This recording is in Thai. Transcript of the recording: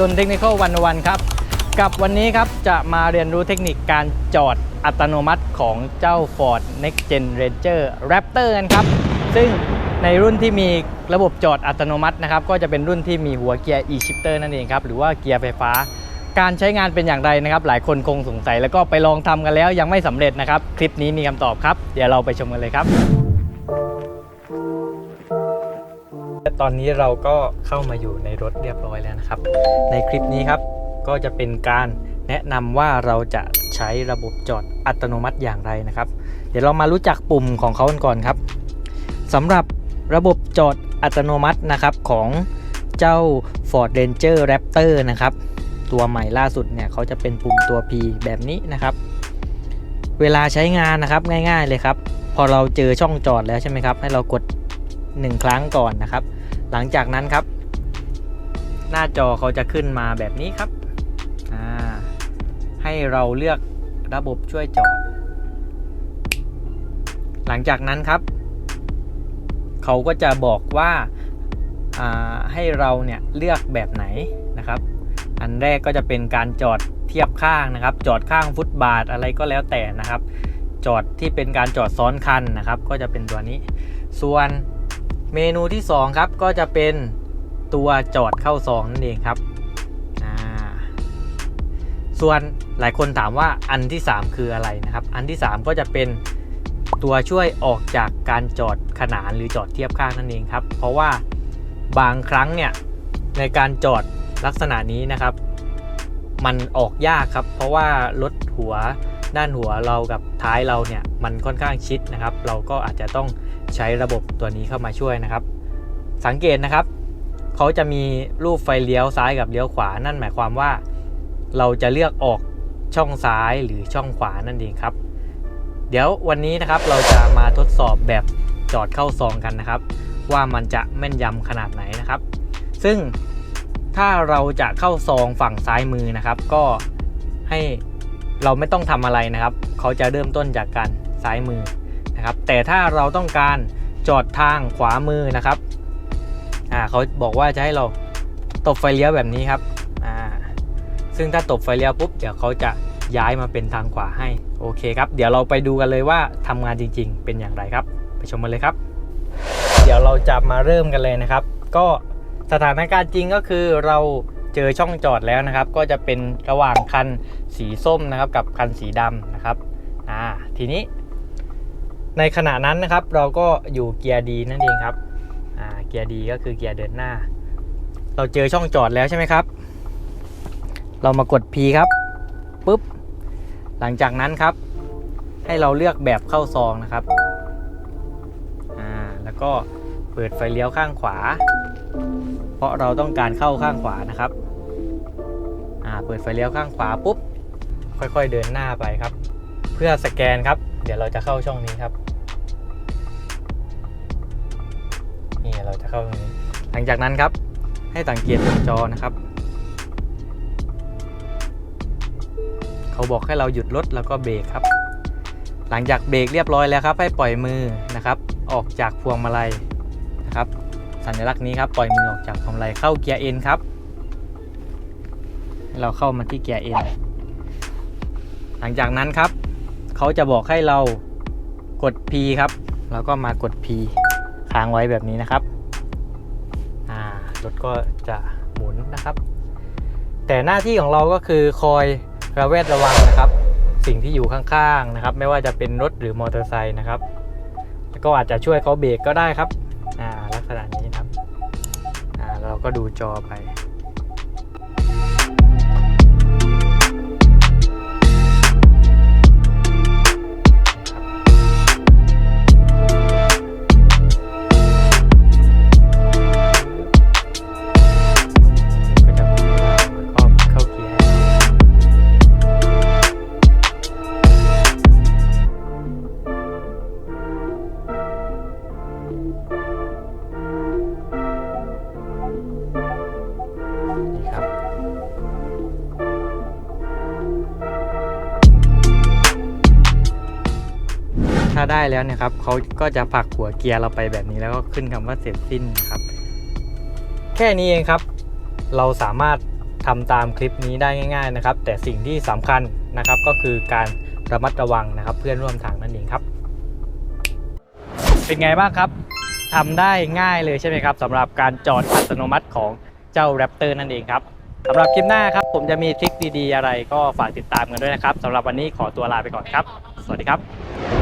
ดนเทคนิควันวันครับ กับวันนี้ครับจะมาเรียนรู้เทคนิคการจอดอัตโนมัติของเจ้า Ford Next Gen Ranger Raptor กันครับ ซึ่งในรุ่นที่มีระบบจอดอัตโนมัตินะครับก็จะเป็นรุ่นที่มีหัวเกียร์ e-shifter นั่นเองครับหรือว่าเกียร์ไฟฟ้า การใช้งานเป็นอย่างไรนะครับ หลายคนคงสงสัยแล้วก็ไปลองทำกันแล้วยังไม่สำเร็จนะครับ คลิปนี้มีคำตอบครับ เดี๋ยวเราไปชมกันเลยครับ ตอนนี้เราก็เข้ามาอยู่ในรถเรียบร้อยแล้วนะครับ ในคลิปนี้ครับก็จะเป็นการแนะนำว่าเราจะใช้ระบบจอดอัตโนมัติอย่างไรนะครับ เดี๋ยวเรามารู้จักปุ่มของเขากันก่อนครับสำหรับระบบจอดอัตโนมัตินะครับของเจ้า Ford Ranger Raptor นะครับตัวใหม่ล่าสุดเนี่ยเขาจะเป็นปุ่มตัว P แบบนี้นะครับ เวลาใช้งานนะครับง่าย ๆเลยครับ พอเราเจอช่องจอดแล้วใช่ไหมครับ ให้เรากด 1 ครั้งก่อนนะครับ หลังจากนั้นครับ หน้าจอเขาจะขึ้นมาแบบนี้ครับ ให้เราเลือกระบบช่วยจอด หลังจากนั้นครับ เขาก็จะบอกว่าอ่าให้เราเนี่ยเลือกแบบไหนนะครับ อันแรกก็จะเป็นการจอดเทียบข้างนะครับ จอดข้างฟุตบาทอะไรก็แล้วแต่นะครับ จอดที่เป็นการจอดซ้อนคันนะครับ ก็จะเป็นตัวนี้ ส่วน เมนูที่ 2 ครับก็จะเป็นตัวจอดเข้าซองนั่นเองครับ ส่วนหลายคนถามว่าอันที่ 3 คืออะไรนะครับ อันที่ 3 ก็จะเป็นตัวช่วยออกจากการจอดขนานหรือจอดเทียบข้างนั่นเองครับ เพราะว่าบางครั้งเนี่ยในการจอดลักษณะนี้นะครับ มันออกยากครับ เพราะว่ารถหัว ด้านหัวเรากับท้ายเราเนี่ยมันค่อนข้างชิดนะครับ เราก็อาจจะต้องใช้ระบบตัวนี้เข้ามาช่วยนะครับ สังเกตนะครับเขาจะมีรูปไฟเลี้ยวซ้ายกับเลี้ยวขวา นั่นหมายความว่า เราจะเลือกออกช่องซ้ายหรือช่องขวานั่นเองครับ เดี๋ยววันนี้นะครับเราจะมาทดสอบแบบจอดเข้าซองกันนะครับ ว่ามันจะแม่นยำขนาดไหนนะครับ ซึ่งถ้าเราจะเข้าซองฝั่งซ้ายมือนะครับ ก็ให้ เราไม่ต้องทำอะไรนะครับ เขาจะเริ่มต้นจากการซ้ายมือนะครับ แต่ถ้าเราต้องการจอดทางขวามือนะครับอ่าเขาบอกว่าจะให้เราตบไฟเลี้ยวแบบนี้ครับอ่าซึ่งถ้าตบไฟเลี้ยวปุ๊บเดี๋ยวเขาจะย้ายมาเป็นทางขวาให้โอเคครับ เดี๋ยวเราไปดูกันเลยว่าทำงานจริง ๆ เป็นอย่างไรครับ ไปชมกันเลยครับ เดี๋ยวเราจะมาเริ่มกันเลยนะครับ ก็สถานการณ์จริงก็คือเรา เจอช่องจอดแล้วนะครับ ก็จะเป็นระหว่างคันสีส้มนะครับ กับคันสีดำนะครับอ่าทีนี้ ในขณะนั้นนะครับ เราก็อยู่เกียร์ดีนั่นเองครับอ่าเกียร์ดีก็คือเกียร์เดินหน้า เราเจอช่องจอดแล้วใช่ไหมครับ เรามากด P ครับปุ๊บหลังจากนั้นครับให้เราเลือกแบบเข้าซองนะครับ อ่า แล้วก็เปิดไฟเลี้ยวข้างขวา ราะเราต้องการเข้าข้างขวานะครับ อ่า เปิดไฟเลี้ยวข้างขวาปุ๊บ ค่อยๆเดินหน้าไปครับ เพื่อสแกนครับ เดี๋ยวเราจะเข้าช่องนี้ครับ นี่เราจะเข้าตรงนี้ หลังจากนั้นครับ ให้สังเกตบนจอนะครับ เขาบอกให้เราหยุดรถแล้วก็เบรกครับ หลังจากเบรกเรียบร้อยแล้วครับ ให้ปล่อยมือนะครับ ออกจากพวงมาลัยนะครับ สัญลักษณ์นี้ครับปล่อยมือออกจากพวงมาลัยเข้าเกียร์ N ครับ เราเข้ามาที่เกียร์ N หลังจากนั้นครับ เขาจะบอกให้เรากด P ครับ แล้วก็มากด P ค้างไว้แบบนี้นะครับอ่ารถก็จะหมุนนะครับ แต่หน้าที่ของเราก็คือคอยระแวดระวังนะครับ สิ่งที่อยู่ข้างๆนะครับ ไม่ว่าจะเป็นรถหรือมอเตอร์ไซค์นะครับ แล้วก็อาจจะช่วยเขาเบรกก็ได้ครับอ่าลักษณะนี้ ก็ดูจอไปาได้แล้วเนี่ยครับเขาก็จะผลักหัวเกียร์เราไปแบบนี้แล้วก็ขึ้นคำว่าเสร็จสิ้นครับ แค่นี้เองครับ เราสามารถทำตามคลิปนี้ได้ง่าย ๆนะครับ แต่สิ่งที่สำคัญนะครับก็คือการระมัดระวังนะครับ เพื่อนร่วมทางนั่นเองครับ เป็นไงบ้างครับทำได้ง่ายเลยใช่ไหมครับสำหรับการจอดอัตโนมัติของเจ้า Raptor นั่นเองครับสำหรับคลิปหน้าครับ ผมจะมีทริคดีๆอะไรก็ฝากติดตามกันด้วยนะครับสำหรับวันนี้ขอตัวลาไปก่อนครับ สวัสดีครับ